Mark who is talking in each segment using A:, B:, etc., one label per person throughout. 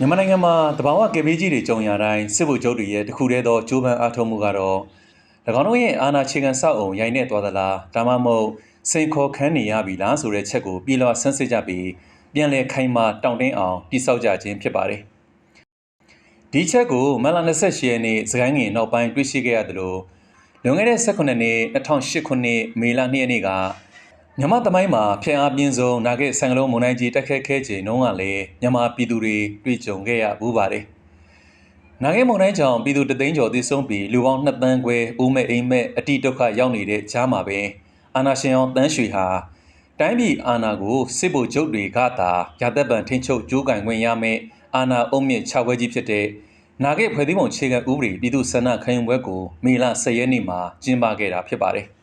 A: မြန်မာနိုင်ငံမှာတဘာဝကယ်ဘေးကြီးတွေကြုံရတိုင်းစစ်ဗိုလ်ချုပ်တွေရဲ့တခုတည်းသောကြိုးပမ်းအားထုတ်မှုကတော့၎င်းတို့ရဲ့အာဏာခြေခံစောက်အုံရိုင်းနေသွားသလားဒါမှမဟုတ်စိန်ခေါ်ခန်းနေရပြီလားဆိုတဲ့ချက်ကိုပြေလောဆန်းစစ်ကြပြီးပြန်လည်ခိုင်မာတောင့်တင်းအောင်တိစောက်ကြခြင်းဖြစ်ပါတယ်ဒီချက်ကိုမလ28ရက်နေ့စကိုင်းငင်နောက်ပိုင်းတွေ့ရှိခဲ့ရသလိုလွန်ခဲ့တဲ့18နှစ်2008ခုနှစ်မေလ2ရက်နေ့က မြမသမိုင်းမှာဖျက်အားပြင်းဆုံးနာဂစ်ဆန်ကလုံးမုန်တိုင်းကြီးတက်ခက်ခဲချိန်တုန်းကလည်းမြန်မာပြည်သူတွေတွေ့ကြုံခဲ့ရဘူးပါတယ်။နာဂစ်မုန်တိုင်းကြောင့်ပြည်သူတသိန်းကျော်သေဆုံးပြီးလူပေါင်း2သန်းခွဲဦးမဲ့အိမ်မဲ့အတိဒုက္ခရောက်နေတဲ့ကြားမှာပဲအာနာရှင်အောင်တန်းရွှေဟာတိုင်းပြည်အာဏာကိုစစ်ဗိုလ်ချုပ်တွေကသာရာသက်ပံထိန်းချုပ်ကြိုးကင်ခွင့်ရမယ်အာဏာအုံမြင့်ခြောက်ဝဲကြီးဖြစ်တဲ့နာဂစ်ဖွဲ့စည်းပုံခြေခံဥပဒေပြည်သူ့ဆန္ဒခံယူပွဲကိုမေလ10ရက်နေ့မှာကျင်းပခဲ့တာဖြစ်ပါတယ်။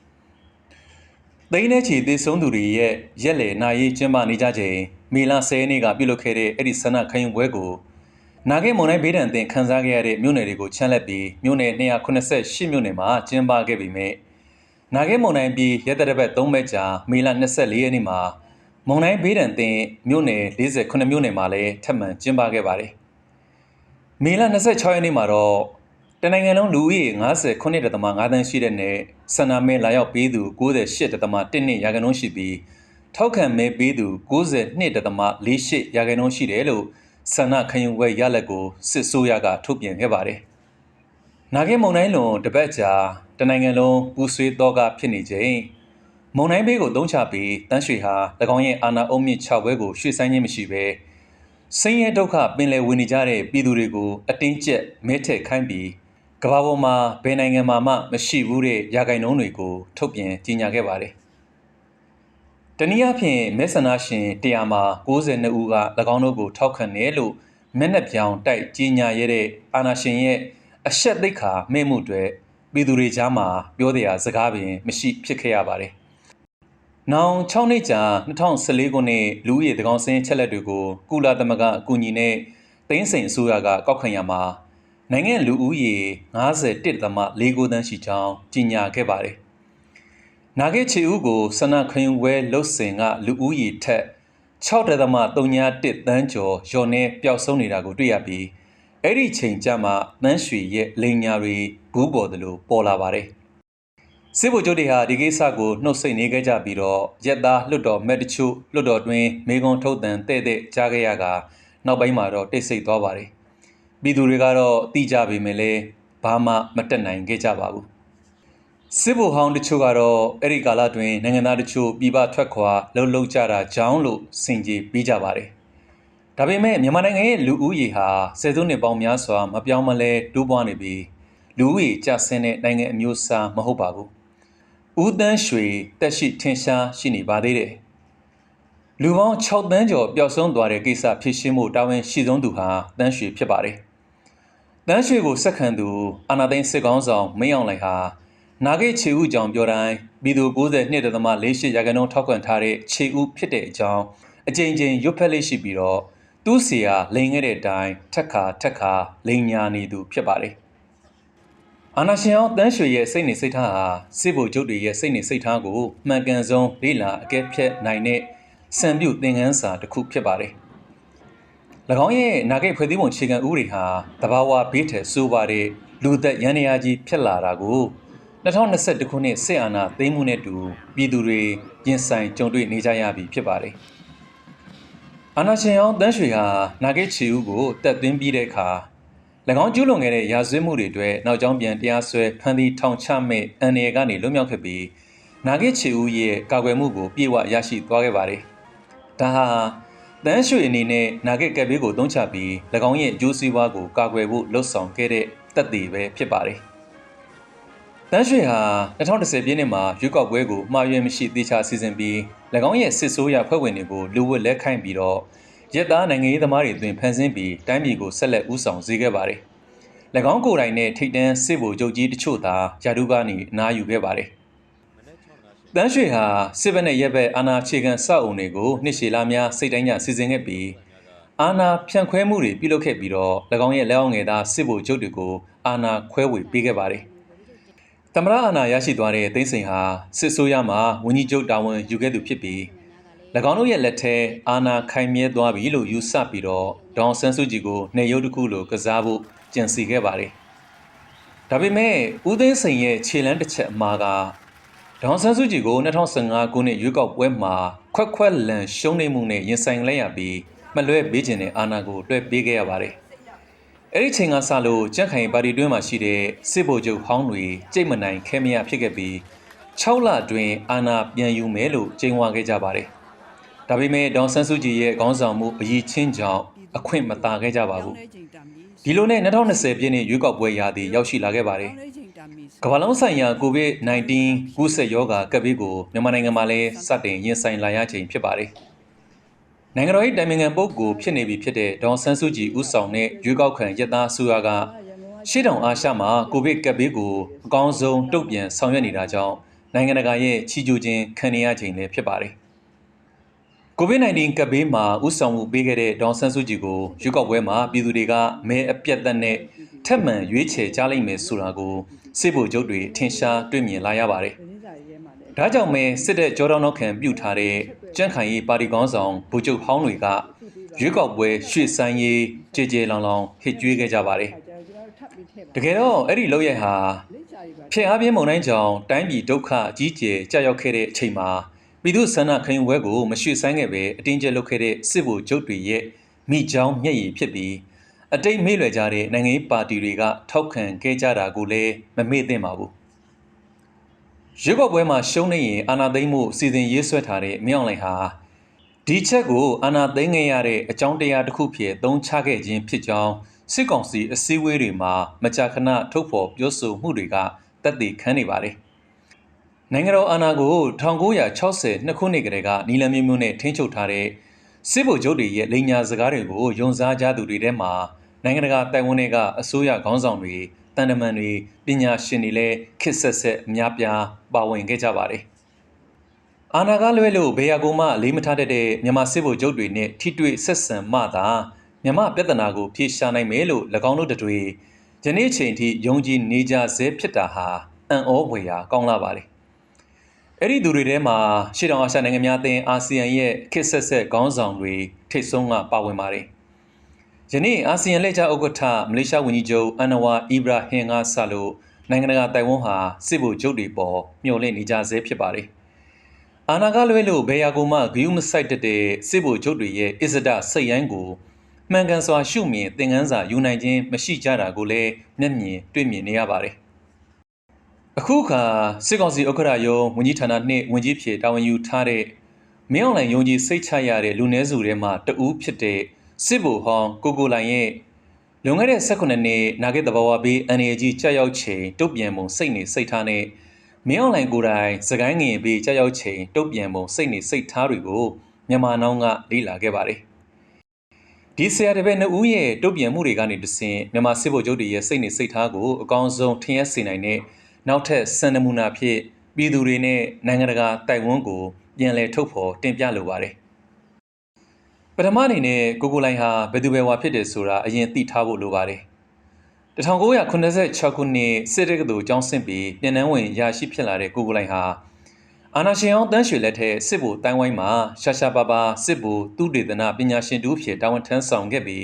A: သိန်းနဲ့ချီသေဆုံးသူတွေရဲ့ရက်လေနာရေးကျင်းပနေကြချိန်မေလ10ရက်နေ့ကပြုလုပ်ခဲ့တဲ့အဲ့ဒီဆန္ဒခံယူပွဲကိုနာဂိမုန်တိုင်းဘေးဒဏ်အသင်ခန်းစားခဲ့ရတဲ့မြို့နယ်တွေကိုချမ်းလက်ပြီးမြို့နယ်288မြို့နယ်မှာကျင်းပခဲ့ပြီးမြဲနာဂိမုန်တိုင်းပြီးရက်သက်တစ်ပတ်3ပတ်ကြာမေလ24ရက်နေ့မှာမုန်တိုင်းဘေးဒဏ်အသင်မြို့နယ်48မြို့နယ်မှာလည်းထပ်မံကျင်းပခဲ့ပါတယ်မေလ26ရက်နေ့မှာတော့ တနိုင်ငံလုံးလူဦးရေ59.5သန်းရှိတဲ့နယ်ဆန္ဒမဲလာရောက်ပေးသူ98.12ရာခိုင်နှုန်းရှိပြီးထောက်ခံမဲပေးသူ92.48ရာခိုင်နှုန်းရှိတယ်လို့ဆန္ဒခံယူပွဲရလက်ကိုစစ်ဆိုးရကထုတ်ပြန်ခဲ့ပါတယ်။နာဂိမုံတိုင်းလွန်တပတ်ကြာတနိုင်ငံလုံးပူဆွေးတော့ကဖြစ်နေချိန်မုံတိုင်းဘေးကိုတုံးချပြီးတန်းရွှေဟာ၎င်းရဲ့အာနာအုံမြင့်6ဘဲကိုရွှေ့ဆိုင်းခြင်းမရှိဘဲဆင်းရဲဒုက္ခပင်လယ်ဝင်နေကြတဲ့ပြည်သူတွေကိုအတင်းကျပ်မဲထက်ခိုင်းပြီး ကမ္ဘာပေါ်မှာဘယ်နိုင်ငံမှာမှမရှိဘူးတဲ့ရာဂိုင်နှုန်းတွေကိုထုတ်ပြန်ကြေညာခဲ့ပါတယ်။တနည်းအားဖြင့်မဲဆန္ဒရှင်100မှာ92ဦးက၎င်းတို့ကိုထောက်ခံတယ်လို့မျက်နှာပြောင်တိုက်ကြေညာရတဲ့အာဏာရှင်ရဲ့အဆက်သိက္ခာမဲ့မှုတွေပြည်သူတွေကြားမှာပြောတရားစကားပင်မရှိဖြစ်ခဲ့ရပါတယ်။နောင်6နှစ်ကြာ2014ခုနှစ်လူဦးရေတကောင်စင်းချက်လက်တွေကိုကုလသမဂ္ဂအကူအညီနဲ့တင်းစိန်အစိုးရကကောက်ခံရမှာ နိုင်ငံလူဦးရေ51.49သန်းရှိကြောင်းကြေညာခဲ့ပါတယ်။နာဂစ်ချီဦးကိုဆန္ဒခွင်ဝဲလှုပ်စင်ကလူဦးရေထက်6.31သန်းကျော်ရော်နေပျောက်ဆုံးနေတာကိုတွေ့ရပြီးအဲ့ဒီချိန်ကျမှသန်းရွှေရဲ့လိန်ညာတွေဘူးပေါ်တယ်လို့ပေါ်လာပါတယ်။စစ်ဗိုလ်ချုပ်တွေဟာဒီကိစ္စကိုနှုတ်ဆက်နေခဲ့ကြပြီးတော့ရက်သားလွတ်တော်မက်တချို့လွတ်တော်တွင်မေကွန်ထုတ်တန်တဲ့တဲ့ကြားခဲ့ရကနောက်ပိုင်းမှာတော့တိတ်ဆိတ်သွားပါတယ်။ ပြည်သူတွေကတော့သိကြပေမဲ့လည်းဘာမှမတက်နိုင်ခဲ့ကြပါဘူးစစ်ဗိုလ်ဟောင်းတချို့ကတော့အဲ့ဒီကာလတွင်နိုင်ငံသားတချို့ပြည်ပထွက်ခွာလှုပ်လှုပ်ကြတာကြောင်းလို့စင်ကြေပေးကြပါတယ်ဒါပေမဲ့မြန်မာနိုင်ငံရဲ့လူဦးရေဟာဆယ်စုနှစ်ပေါင်းများစွာမပြောင်းမလဲတိုးပွားနေပြီးလူဦးရေကျဆင်းတဲ့နိုင်ငံအမျိုးအစားမဟုတ်ပါဘူးဦးတန်းရွှေတက်ရှိထင်ရှားရှိနေပါသေးတယ် လူပေါင်း6တန်းကျော်ပျောက်ဆုံးသွားတဲ့ကိစ္စဖြစ်ရှင်းမှုတာဝန်ရှိဆုံးသူဟာတန်းရွှေဖြစ်ပါတယ်တန်းရွှေကိုဆက်ခံသူအာနာသိန်းစစ်ကောင်းဆောင်မင်းအောင်လှိုင်ဟာနာဂိတ်ခြေဦးကြောင်ပြောတိုင်းပြည်သူ92.48ရာခိုင်နှုန်းထောက်ခံထားတဲ့ခြေဦးဖြစ်တဲ့အကြောင်းအကြိမ်ကြိမ်ရွတ်ဖက်လေးရှိပြီးတော့သူ့စီယာလိန်ခဲ့တဲ့အတိုင်းထက်ခါထက်ခါလိန်ညာနေသူဖြစ်ပါတယ်အာနာရှင်အောင်တန်းရွှေရဲ့စိတ်နေစိတ်ထားဟာစစ်ဗိုလ်ချုပ်တွေရဲ့စိတ်နေစိတ်ထားကိုမှန်ကန်ဆုံးလေးလာအကဲဖြတ်နိုင်တဲ့ စံပြုသင်ခန်းစာတစ်ခုဖြစ်ပါတယ်။၎င်းရဲ့နာဂိတ်ဖွဲ့စည်းပုံခြေခံဥပဒေဟာတဘာဝဘေးထက်ဆိုးပါတဲ့လူသက်ရန်ရာကြီးဖြစ်လာတာကို2021ခုနှစ်စစ်အာဏာသိမ်းမှုနဲ့တူပြည်သူတွေရင်ဆိုင်ကြုံတွေ့နေကြရပြီဖြစ်ပါတယ်။အာဏာရှင်အောင်တန်းရွှေဟာနာဂိတ်ချီဦးကိုတက်သွင်းပြီးတဲ့အခါ၎င်းကျူးလွန်ခဲ့တဲ့ရာဇဝတ်မှုတွေအတွက်နောက်ကျောင်းပြန်တရားစွဲဖမ်းသီးထောင်ချမဲ့အန်ရကနေလွတ်မြောက်ခဲ့ပြီးနာဂိတ်ချီဦးရဲ့ကာကွယ်မှုကိုပြေဝရရှိသွားခဲ့ပါတယ်။ ဒါဟာတန်းရွှေအနေနဲ့နာဂစ်ကက်ဘေးကိုသုံးချပြီး၎င်းရဲ့အကျိုးစီးပွားကိုကာကွယ်ဖို့လှုံ့ဆော်ခဲ့တဲ့တပ်တွေပဲဖြစ်ပါတယ်။တန်းရွှေဟာ2010ပြည့်နှစ်မှာရွေးကောက်ပွဲကိုမှားယွင်းမရှိသေချာစီစဉ်ပြီး၎င်းရဲ့စစ်ဆိုးရဖွဲ့ဝင်တွေကိုလူဝတ်လက်ခိုင်းပြီးတော့ရက်သားနိုင်ငံရေးသမားတွေအတွင်ဖန်ဆင်းပြီးတိုင်းပြည်ကိုဆက်လက်ဦးဆောင်စေခဲ့ပါတယ်။၎င်းကိုယ်တိုင်နဲ့ထိတ်တန်းစစ်ဗိုလ်ချုပ်ကြီးတချို့သာယာဒုကနေအနားယူခဲ့ပါတယ်။ တန်းရွှေဟာစစ်ဘက်နဲ့ရက်ဘက်အာဏာခြေခံစောက်အုံတွေကိုနှစ်ရှည်လာများစိတ်တိုင်းညစီစဉ်ခဲ့ပြီးအာဏာဖြန့်ခွဲမှုတွေပြုလုပ်ခဲ့ပြီးတော့၎င်းရဲ့လက်အောက်ငယ်သားစစ်ဗိုလ်ချုပ်တွေကိုအာဏာခွဲဝေပေးခဲ့ပါတယ်။သမရအာဏာရရှိသွားတဲ့သိန်းစိန်ဟာစစ်ဆိုးရမှာဝင်းကြီးချုပ်တာဝန်ယူခဲ့သူဖြစ်ပြီး၎င်းတို့ရဲ့လက်ထဲအာဏာခိုင်မြဲသွားပြီလို့ယူဆပြီးတော့ဒေါန်ဆန်းစုကြည်ကိုနေရုပ်တစ်ခုလိုကစားဖို့ကြံစီခဲ့ပါတယ်။ဒါပေမဲ့ဦးသိန်းစိန်ရဲ့ခြေလမ်းတစ်ချက်အမှားက ဒေါန်ဆန်းစုကြည်ကို2015ခုနှစ်ရွေးကောက်ပွဲမှာခွက်ခွက်လန်ရှုံးနေမှုနဲ့ရင်ဆိုင်လိုက်ရပြီးမလွဲပေးခြင်းတဲ့အာဏာကိုတွဲပေးခဲ့ရပါတယ်။အဲ့ဒီချိန်ကစလို့ကြန့်ခိုင်ပါတီတွင်းမှာရှိတဲ့စစ်ဗိုလ်ချုပ်ဟောင်းတွေကြိတ်မနိုင်ခဲမရဖြစ်ခဲ့ပြီး6လအတွင်းအာဏာပြန်ယူမယ်လို့ကြေညာခဲ့ကြပါတယ်။ဒါပေမဲ့ဒေါန်ဆန်းစုကြည်ရဲ့ခေါင်းဆောင်မှုအရေးချင်းကြောင့်အခွင့်မသာခဲ့ကြပါဘူး။ဒီလိုနဲ့2020ပြည့်နှစ်ရွေးကောက်ပွဲရာသီရောက်ရှိလာခဲ့ပါတယ်။ ကမ္ဘာလုံးဆိုင်ရာ COVID-19 ကူးစက်ရောဂါကပ်ဘေးကိုမြန်မာနိုင်ငံမှာလည်းစတင်ရင်ဆိုင်လာရချိန်ဖြစ်ပါတယ်။နိုင်ငံတော်၏တိုင်ပင်ခံပုဂ္ဂိုလ်ဖြစ်နေပြီဖြစ်တဲ့ဒေါန်ဆန်းစုကြည်ဦးဆောင်တဲ့ရွေးကောက်ခံရက်သားအစိုးရကရှေ့တောင်အာရှမှာကိုဗစ်ကပ်ဘေးကိုအကောင်းဆုံးတုံ့ပြန်ဆောင်ရွက်နေတာကြောင့်နိုင်ငံတကာရဲ့ချီးကျူးခြင်းခံနေရချိန်လည်းဖြစ်ပါတယ်။ COVID-19 ကပ်ဘေးမှာဥဆောင်မှုပေးခဲ့တဲ့ဒေါန်ဆန်းစုကြည်ကိုရွေးကောက်ပွဲမှာပြည်သူတွေကမဲအပြတ်သက်နဲ့ထက်မှန်ရွေးချယ်ကြလိမ့်မယ်ဆိုတာကိုစစ်ဗိုလ်ချုပ်တွေထင်ရှားတွေ့မြင်လာရပါတယ်။ဒါကြောင့်မဲစစ်တဲ့ကြောတော်နောက်ခံပြုထားတဲ့ကြန့်ခိုင်ရေးပါတီကောင်းဆောင်ဗိုလ်ချုပ်ဟောင်းတွေကရွေးကောက်ပွဲရွှေ့ဆိုင်းရေးကြေကြေလောင်လောင်ဟစ်ကြွေးခဲ့ကြပါတယ်။တကယ်တော့အဲ့ဒီလောက်ရဟာဖျက်အားပြင်းမုံတိုင်းကြောင့်တိုင်းပြည်ဒုက္ခအကြီးကျယ်ကြာရောက်ခဲ့တဲ့အချိန်မှာ ပြည်သူဆန္ဒခံယူပွဲကိုမရွှေ့ဆိုင်းခဲ့ပဲအတင်းကျပ်လုပ်ခဲ့တဲ့စစ်ဗိုလ်ချုပ်တွေရဲ့မိချောင်းမျက်ရည်ဖြစ်ပြီးအတိတ်မေ့လွယ်ကြတဲ့နိုင်ငံရေးပါတီတွေကထောက်ခံခဲ့ကြတာကိုလည်းမမေ့သင့်ပါဘူးရွေးကောက်ပွဲမှာရှုံးနေရင်အာဏာသိမ်းမှုစီစဉ်ရေးဆွဲထားတဲ့မြောင်လိုင်ဟာဒီချက်ကိုအာဏာသိမ်းခဲ့ရတဲ့အကြောင်းတရားတစ်ခုဖြစ်သုံးချခဲ့ခြင်းဖြစ်ကြောင်းစစ်ကောင်စီအစည်းအဝေးတွေမှာမကြာခဏထုတ်ဖော်ပြောဆိုမှုတွေကတက်တည်ခန်းနေပါတယ်။ နိုင်ငံတော်အာဏာကို1960နှစ်ခုနှစ်ကတည်းကနီလန်မျိုးမျိုးနဲ့ထိန်းချုပ်ထားတဲ့စစ်ဗိုလ်ချုပ်တွေရဲ့လိန်ညာစကားတွေကိုယုံစားကြသူတွေထဲမှာနိုင်ငံတကာတိုင်ဝမ်တွေကအစိုးရခေါင်းဆောင်တွေတန်တမန်တွေပညာရှင်တွေလည်းခစ်ဆက်ဆက်အများပြားပါဝင်ခဲ့ကြပါတယ်။အာဏာကလွဲလို့ဘေးယာကိုမှအလေးမထားတတ်တဲ့မြန်မာစစ်ဗိုလ်ချုပ်တွေနဲ့ထိတွေ့ဆက်ဆံမှသာမြန်မာပြဿနာကိုဖြေရှာနိုင်မယ်လို့၎င်းတို့တွေယနေ့ချိန်ထိယုံကြည်နေကြဆဲဖြစ်တာဟာအံ့ဩဖွယ်ရာကောင်းလာပါလေ။ အဲ့ဒီသူတွေထဲမှာရှေ့တောင်အာရှနိုင်ငံများအသင်းအာဆီယံရဲ့ခေတ်ဆက်ဆက်ခေါင်းဆောင်တွေထိတ်ဆုံးကပါဝင်ပါတယ်။ယနေ့အာဆီယံလက်ချဥက္ကဋ္ဌမလေးရှားဝန်ကြီးချုပ်အန်နဝါအီဘရာဟင်ကဆလို့နိုင်ငံတကာတိုင်ဝမ်ဟာစစ်ဗိုလ်ချုပ်တွေပေါ်မျှော်လင့်နေကြဆဲဖြစ်ပါတယ်။အာနာကလွဲလို့ဘေယာကိုမှဂယုမဆိုင်တဲ့စစ်ဗိုလ်ချုပ်တွေရဲ့အစ္စဒစိတ်ရိုင်းကိုမှန်ကန်စွာရှုမြင်သင်ခန်းစာယူနိုင်ခြင်းမရှိကြတာကိုလည်းမျက်မြင်တွေ့မြင်နေရပါတယ်။ အခုခါစစ်ကောင်စီဥက္ကဋ္ဌယုံဝန်ကြီးဌာနနှင့်ဝန်ကြီးဖြစ်တာဝန်ယူထားတဲ့မင်းအောင်လှိုင်ယုံကြည်စိတ်ချရတဲ့လူနည်းစုထဲမှာတဦးဖြစ်တဲ့စစ်ဗိုလ်ဟောင်းကိုကိုလိုင်ရဲ့လွန်ခဲ့တဲ့18နှစ်နာဂစ်တဘာဝဘေးအန်ရီကြီးကြောက်ရောက်ချိန်တုတ်ပြန်ပုံစိတ်နေစိတ်ထားနဲ့မင်းအောင်လှိုင်ကိုယ်တိုင်စကိုင်းငင်ဘေးကြောက်ရောက်ချိန်တုတ်ပြန်ပုံစိတ်နေစိတ်ထားတွေကိုမြန်မာနောင်းကလေ့လာခဲ့ပါတယ်။ဒီဆရာတပည့်နှစ်ဦးရဲ့တုတ်ပြန်မှုတွေကနေတဆင်မြန်မာစစ်ဗိုလ်ချုပ်တွေရဲ့စိတ်နေစိတ်ထားကိုအကောင်းဆုံးထင်ရစေနိုင်တဲ့ နောက်ထပ်စံနမူနာဖြစ်ပြည်သူတွေနဲ့နိုင်ငံတကာတိုက်ဝန်းကိုပြန်လည်ထုတ်ဖော်တင်ပြလိုပါတယ်ပထမအနေနဲ့ကိုကိုလိုင်ဟာဘယ်သူပဲဝါဖြစ်တယ်ဆိုတာအရင်သိထားဖို့လိုပါတယ်1986ခုနှစ်စစ်တပ်ကသူကျောင်းဆင့်ပြီးပြည်နှန်းဝင်ရရှိဖြစ်လာတဲ့ကိုကိုလိုင်ဟာအာနာရှင်အောင်တန်းရွှေလက်ထက်စစ်ဗိုလ်တိုင်းဝိုင်းမှာရှာရှာပါပါစစ်ဗိုလ်သူတေသနာပညာရှင်တူဖြစ်တာဝန်ထမ်းဆောင်ခဲ့ပြီး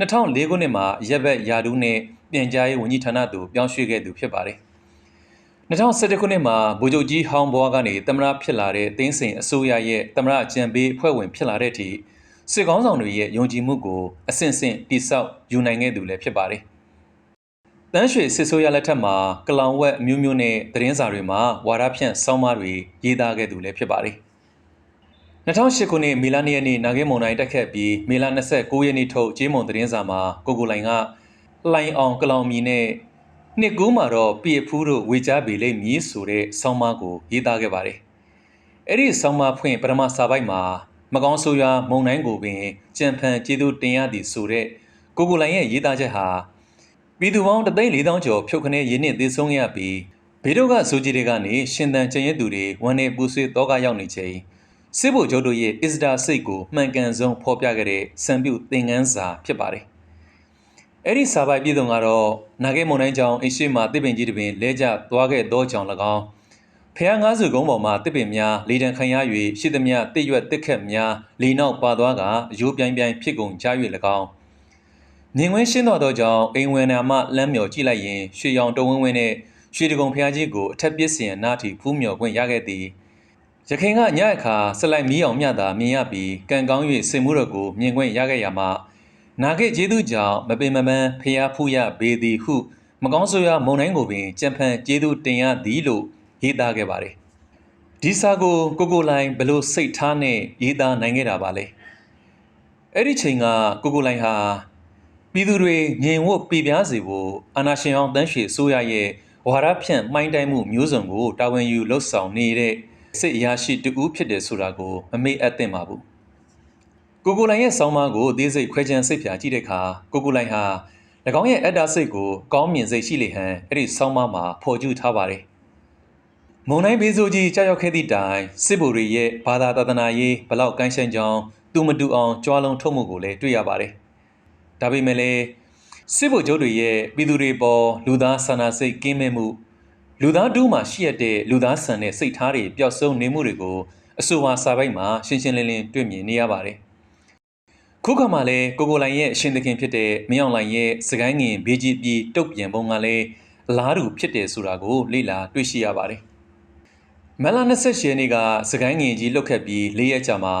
A: 2004ခုနှစ်မှာရက်ဘက်ယာဒူးနဲ့ပြန်ကြားရေးဝန်ကြီးဌာနသို့ပြောင်းရွှေ့ခဲ့သူဖြစ်ပါတယ် 2011ခုနှစ်မှာဗိုလ်ချုပ်ကြီးဟောင်းဘွားကနေတမရဖြစ်လာတဲ့တင်းစင်အစိုးရရဲ့တမရကြံပေးအဖွဲ့ဝင်ဖြစ်လာတဲ့အထိစစ်ကောင်းဆောင်တွေရဲ့ယုံကြည်မှုကိုအဆင့်ဆင့်တိဆောက်ယူနိုင်ခဲ့သူလည်းဖြစ်ပါတယ်တန်းရွှေစစ်ဆိုးရလက်ထက်မှာကလောင်ဝက်အမျိုးမျိုးနဲ့သတင်းစာတွေမှာဝါဒဖြန့်ဆောင်းပါးတွေရေးသားခဲ့သူလည်းဖြစ်ပါတယ်။2008ခုနှစ်မေလ2ရက်နေ့နာဂင်းမုံတိုင်းတက်ခတ်ပြီးမေလ29ရက်နေ့ထုတ်ကျေးမုံသတင်းစာမှာကိုကိုလိုင်ကလှိုင်အောင်ကလောင်မီနဲ့ နှစ်ကူးမှာတော့ပြည့်ဖူးတို့ဝေချပေလိမ့်မည်ဆိုတဲ့ဆောင်းပါးကိုရေးသားခဲ့ပါတယ်။အဲ့ဒီဆောင်းပါးဖွင့်ပထမစာပိုက်မှာမကောင်းဆိုးရွားမုံတိုင်းကိုပင်ကြံဖန်ကျေးဇူးတင်ရသည်ဆိုတဲ့ကိုကိုလိုင်ရဲ့ရေးသားချက်ဟာပြည်သူပေါင်း3,400ကျော်ဖြုတ်ခနဲရင်းနှင့်သေဆုံးရပြီးဘေးတို့ကဆိုကြီးတွေကနေရှင်သန်ကျင်ရသူတွေဝန်နေပူဆွေးတောကရောက်နေချိန်စစ်ဗိုလ်ချုပ်တို့ရဲ့အစ္စဒါစိတ်ကိုမှန်ကန်ဆုံးဖော်ပြခဲ့တဲ့စံပြုသင်ခန်းစာဖြစ်ပါတယ်။ အဲ့ဒီစာပိုက်ပြည်သူကတော့နာဂဲမုန်တိုင်းကြောင့်အရှိမသစ်ပင်ကြီးတပင်လဲကျသွားခဲ့သောကြောင့်၎င်းဖဖះငါးစုကုန်းပေါ်မှတစ်ပင်များလေတံခံရ၍ရှိသမျှတစ်ရွက်တစ်ခက်များလေနောက်ပါသွားကအယိုးပြိုင်ပြိုင်ဖြစ်ကုန်ကြ၍၎င်းမြင်ကွင်းရှင်းတော်သောကြောင့်အိမ်ဝင်နာမှလမ်းမြော်ကြည့်လိုက်ရင်ရွှေရောင်တဝင်းဝင်းနှင့်ရွှေတကုံဖះကြီးကိုအထက်ပစ်စင်နားထိဖူးမြော်ခွင့်ရခဲ့သည်ရခင်ကညအခါဆလိုက်မီးအောင်မြတာမြင်ရပြီးကံကောင်း၍စင်မှုတော်ကိုမြင်ခွင့်ရခဲ့ရမှာ နာခဲ့ကျေးဇူးကြောင့်မပင်မပန်းဖះဖူးရပေသည်ဟု မကောင်းဆိုရမုံတိုင်းကိုပင်ကြံဖန်ကျေးဇူးတင်ရသည်လို့ရေးသားခဲ့ပါတယ်ဒီစာကိုကိုကိုလိုင်းဘလို့စိတ်ထားနဲ့ရေးသားနိုင်ခဲ့တာပါလဲအဲ့ဒီချိန်ကကိုကိုလိုင်းဟာပြည်သူတွေငြိမ်ဝတ်ပြပြားစေဖို့အာနာရှင်အောင်တန်းရွှေဆိုရရဲ့ဝါရဖြန့်မှိုင်းတိုင်းမှုမျိုးစုံကိုတာဝန်ယူလှုပ်ဆောင်နေတဲ့စစ်အရာရှိတဦးဖြစ်တယ်ဆိုတာကိုမမေ့အပ်သင့်ပါဘူး ကိုကိုလိုင်းရဲ့ဆောင်းပါးကိုအသေးစိတ်ခွဲခြမ်းစိတ်ဖြာကြည့်တဲ့အခါကိုကိုလိုင်းဟာ၎င်းရဲ့အတ္တစိတ်ကိုကောင်းမြင်စိတ်ရှိလေဟန်အဲ့ဒီဆောင်းပါးမှာဖော်ကျူထားပါတယ်မုံတိုင်းဘေးဆိုးကြီးကြောက်ရောက်ခဲ့သည့်တိုင်စစ်ဗိုလ်တွေရဲ့ဘာသာတသနာရေးဘလောက်ကန်းရှင်းကြောင်းသူမတူအောင်ကြွားလုံးထုတ်မှုကိုလည်းတွေ့ရပါတယ်။ဒါပေမဲ့လည်းစစ်ဗိုလ်ချုပ်တွေရဲ့ပြည်သူတွေပေါ်လူသားဆန္ဒစိတ်ကင်းမဲ့မှုလူသားတူးမှာရှိရတဲ့လူသားဆန်တဲ့စိတ်ထားတွေပျောက်ဆုံးနေမှုတွေကိုအဆိုပါစာပိုက်မှာရှင်းရှင်းလင်းလင်းတွေ့မြင်နေရပါတယ်။ ခုခါမှာလည်းကိုကိုလိုင်ရဲ့အရှင်သခင်ဖြစ်တဲ့မင်းအောင်လိုင်ရဲ့စကိုင်းငင်ဘေးကြီးပြည်တုတ်ပြန်ပုံကလည်းအလားတူဖြစ်တယ်ဆိုတာကိုလေ့လာတွေ့ရှိရပါတယ်။မလ28ရက်နေ့ကစကိုင်းငင်ကြီးလွတ်ခတ်ပြီး၄ရက်ကြာမှာ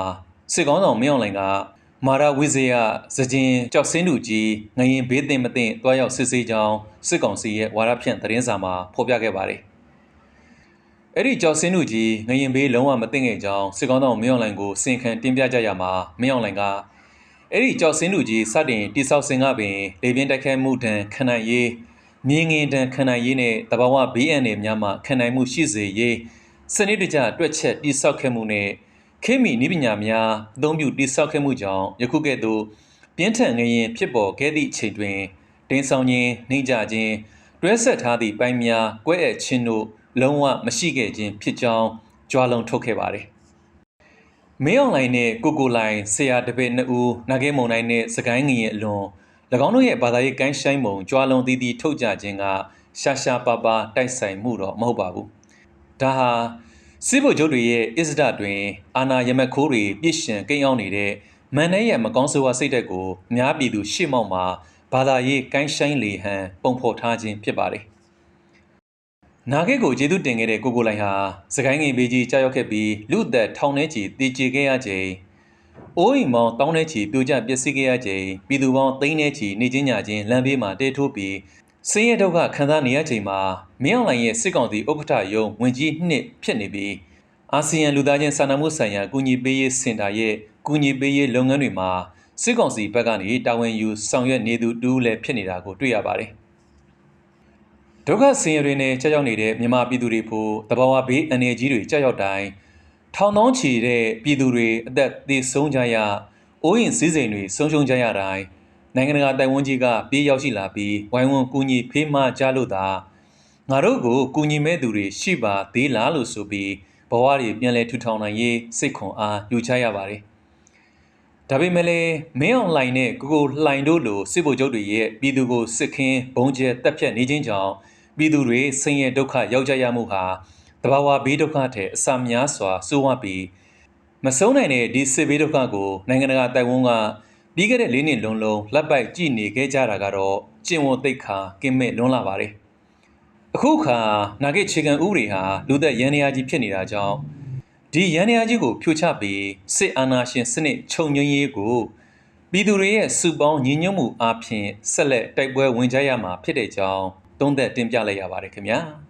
A: စစ်ကောင်းဆောင်မင်းအောင်လိုင်ကမာရဝိဇယဇကျင်ကြောက်စင်းတူကြီးငရင်ဘေးသိမ့်မသိမ့်တွားရောက်စစ်ဆေးကြောင်းစစ်ကောင်စီရဲ့ဝါရဖြန့်သတင်းစာမှာဖော်ပြခဲ့ပါတယ်။အဲ့ဒီကြောက်စင်းတူကြီးငရင်ဘေးလုံးဝမသိငယ်ကြောင်းစစ်ကောင်းဆောင်မင်းအောင်လိုင်ကိုစင်ခံတင်ပြကြရမှာမင်းအောင်လိုင်က အဲ့ဒီကြောက်စင်းတူကြီးစတင်တိဆောက်စင်ကပင်လေပြင်းတိုက်ခိုက်မှုတန်ခဏရေးမြင်းငင်တန်ခဏရေးနဲ့တဘာဝဘေးအန္တရာယ်များမှခံနိုင်မှုရှိစေရေးစနစ်တကျတွက်ချက်တိဆောက်ခဲ့မှုနဲ့ခေတ်မီနည်းပညာများအသုံးပြုတိဆောက်ခဲ့မှုကြောင့်ယခုကဲ့သို့ပြင်းထန်ငရင်ဖြစ်ပေါ်ခဲ့သည့်အချိန်တွင်တင်းဆောင်ခြင်းနှိမ့်ကြခြင်းတွဲဆက်ထားသည့်ပိုင်းများကွဲအပ်ခြင်းတို့လုံးဝမရှိခဲ့ခြင်းဖြစ်ကြောင်းကြွားလုံးထုတ်ခဲ့ပါတယ်။ မင်းအွန်လိုင်းနဲ့ကိုကိုလိုင်းဆရာတပည့်နှစ်ဦးနာဂဲမုံတိုင်းနဲ့စကိုင်းငရင်အလွန်၎င်းတို့ရဲ့ဘာသာရေးကိုင်းဆိုင်ပုံကြွားလုံးသီးသီးထုတ်ကြခြင်းကရှာရှာပါပါတိုက်ဆိုင်မှုတော့မဟုတ်ပါဘူး။ဒါဟာစစ်ဗိုလ်ချုပ်တွေရဲ့အစ္စဒတွင် အာနာယမက်ခိုးတွေပြစ်ရှင်ကိန်းအောင်နေတဲ့မန်နဲ့ရဲ့မကောင်းဆိုးဝါစိတ်သက်ကိုအများပြည်သူရှေ့မောက်မှာဘာသာရေးကိုင်းဆိုင်လေဟန်ပုံဖော်ထားခြင်းဖြစ်ပါတယ်။ နာဂက်ကိုကျေးဇူးတင်ခဲ့တဲ့ကိုကိုလိုင်ဟာစကိုင်းငင်ဘေးကြီးကြောက်ရောက်ခဲ့ပြီးလူသက်ထောင်ထဲချီတည်ကြခဲ့ရခြင်းအိုးအိမ်မောင်တောင်းထဲချီပြိုကျပျက်စီးခဲ့ရခြင်းပြည်သူပေါင်းသိန်းထဲချီနေချင်းညာချင်းလမ်းဘေးမှာတဲထိုးပြီးဆင်းရဲဒုက္ခခံစားနေရချိန်မှာမင်းအောင်လှိုင်ရဲ့စစ်ကောင်စီဥက္ကဋ္ဌယုံဝင်ကြီးနှစ်ဖြစ်နေပြီးအာဆီယံလူသားချင်းစာနာမှုဆိုင်ရာကူညီပေးရေးစင်တာရဲ့ကူညီပေးရေးလုပ်ငန်းတွေမှာစစ်ကောင်စီဘက်ကနေတာဝန်ယူဆောင်ရွက်နေသူတူးလည်းဖြစ်နေတာကိုတွေ့ရပါတယ်။ ဒုက္ခဆင်းရဲတွေနဲ့ကြောက်ရောက်နေတဲ့မြန်မာပြည်သူတွေဖို့တဘာဝဘေးအနေကြီးတွေကြောက်ရောက်တိုင်းထောင်သောချီတဲ့ပြည်သူတွေအသက်သေဆုံးကြရအိုးရင်စည်းစိမ်တွေဆုံးရှုံးကြရတိုင်းနိုင်ငံတကာတိုင်ဝန်းကြီးကပြေးရောက်ရှိလာပြီးဝိုင်းဝန်းကူညီဖေးမကြလို့သာငါတို့ကိုကူညီမဲ့သူတွေရှိပါသေးလားလို့ဆိုပြီးဘဝတွေပြန်လဲထူထောင်နိုင်ရေးစိတ်ခွန်အားယူချရပါတယ်။ ဒါပေမဲ့လည်းမင်းအောင်လှိုင်နဲ့ကိုကိုလှိုင်တို့လိုစစ်ဗိုလ်ချုပ်တွေရဲ့ပြည်သူကိုစစ်ခင်းဘုံကျဲတက်ဖြတ်နေခြင်းကြောင့်ပြည်သူတွေဆင်းရဲဒုက္ခရောက်ကြရမှုဟာတဘာဝဘေးဒုက္ခထဲအစများစွာဆိုးဝါးပြီးမဆုံးနိုင်တဲ့ဒီစစ်ဘေးဒုက္ခကိုနိုင်ငံတကာတိုင်ဝန်းကပြီးခဲ့တဲ့၄နှစ်လုံးလုံးလက်ပိုက်ကြည့်နေခဲ့ကြတာကတော့ကျင့်ဝတ်သိက္ခာကင်းမဲ့လွန်းလာပါတယ်။အခုခါနာဂစ်ခြေခံဥပဒေဟာလူသက်ရန်ရာကြီးဖြစ်နေတာကြောင့် ဒီရန်ရာကြီးကိုဖြိုချပြီးစစ်အာဏာရှင်စနစ်ချုပ်ငြိမ်းရေးကိုပြည်သူတွေရဲ့စုပေါင်းညီညွတ်မှုအပြင်ဆက်လက်တိုက်ပွဲဝင်ကြရမှာဖြစ်တဲ့ကြောင်းသုံးသက်တင်ပြလိုက်ရပါတယ်ခင်ဗျာ။